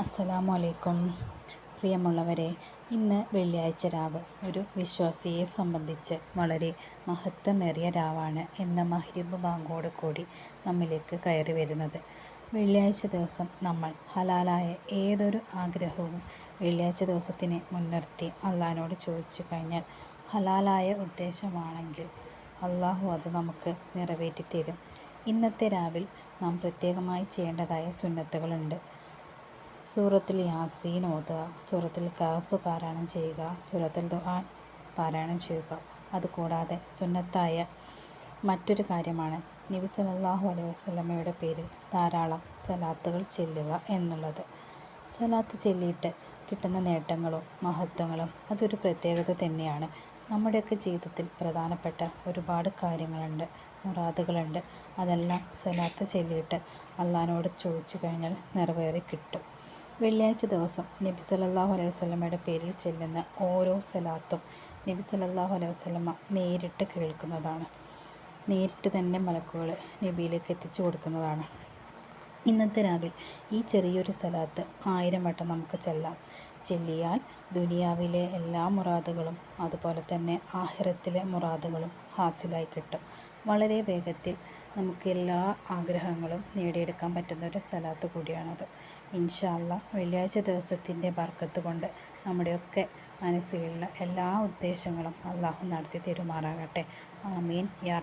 അസ്സലാമു അലൈക്കും പ്രിയമുള്ളവരെ ഇന്ന് വെള്ളിയാഴ്ച രാവ്. ഒരു വിശ്വാസിയെ സംബന്ധിച്ച് വളരെ മഹത്വമേറിയ രാവാണ് എന്ന മഹരിബ് ബാങ്കോട് കൂടി നമ്മിലേക്ക് കയറി വരുന്നത്. വെള്ളിയാഴ്ച ദിവസം നമ്മൾ ഹലാലായ ഏതൊരു ആഗ്രഹവും വെള്ളിയാഴ്ച ദിവസത്തിനെ മുൻനിർത്തി അള്ളഹാനോട് ചോദിച്ചു കഴിഞ്ഞാൽ ഹലാലായ ഉദ്ദേശമാണെങ്കിൽ അള്ളാഹു അത് നമുക്ക് നിറവേറ്റിത്തരും. ഇന്നത്തെ രാവിൽ നാം പ്രത്യേകമായി ചെയ്യേണ്ടതായ സുന്നത്തുകളുണ്ട്. സൂറത്തിൽ യാസീൻ ഓതുക സൂറത്തിൽ കാഫ് പാരായണം ചെയ്യുക സൂറത്തിൽ ദുഹാൻ പാരായണം ചെയ്യുക. അതുകൂടാതെ സുന്നത്തായ മറ്റൊരു കാര്യമാണ് നബി സല്ലല്ലാഹു അലൈഹി വസല്ലമയുടെ പേരിൽ ധാരാളം സലാത്തുകൾ ചെല്ലുക എന്നുള്ളത്. സലാത്ത് ചൊല്ലിയിട്ട് കിട്ടുന്ന നേട്ടങ്ങളും മഹത്വങ്ങളും അതൊരു പ്രത്യേകത തന്നെയാണ്. നമ്മുടെയൊക്കെ ജീവിതത്തിൽ പ്രധാനപ്പെട്ട ഒരുപാട് കാര്യങ്ങളുണ്ട് മുറാദുകളുണ്ട്. അതെല്ലാം സലാത്ത് ചൊല്ലിയിട്ട് അള്ളഹാനോട് ചോദിച്ചു കഴിഞ്ഞാൽ നിറവേറി കിട്ടും. വെള്ളിയാഴ്ച ദിവസം നബി സല്ലല്ലാഹു അലൈഹി വസല്ലമയുടെ പേരിൽ ചെല്ലുന്ന ഓരോ സലാത്തും നബി സല്ലല്ലാഹു അലൈഹി വസല്ലമ നേരിട്ട് കേൾക്കുന്നതാണ്. നേരിട്ട് തന്നെ മലക്കുകൾ നബിയിലേക്ക് എത്തിച്ചു കൊടുക്കുന്നതാണ്. ഇന്നത്തെ രാവിൽ ഈ ചെറിയൊരു സലാത്ത് ആയിരം വട്ടം നമുക്ക് ചെല്ലാം. ചെല്ലിയാൽ ദുനിയാവിലെ എല്ലാ മുറാദുകളും അതുപോലെ തന്നെ ആഹിറത്തിലെ മുറാദുകളും ഹാസിലായി കിട്ടും. വളരെ വേഗത്തിൽ നമുക്ക് എല്ലാ ആഗ്രഹങ്ങളും നേടിയെടുക്കാൻ പറ്റുന്ന ഒരു സ്ഥലത്ത് കൂടിയാണത്. ഇൻഷാല്ല വെള്ളിയാഴ്ച ദിവസത്തിന്റെ ബർക്കത്ത് കൊണ്ട് നമ്മുടെയൊക്കെ മനസ്സിലുള്ള എല്ലാ ഉദ്ദേശങ്ങളും അള്ളാഹു നടത്തി തരുമാറാകട്ടെ ആമീൻ. യാ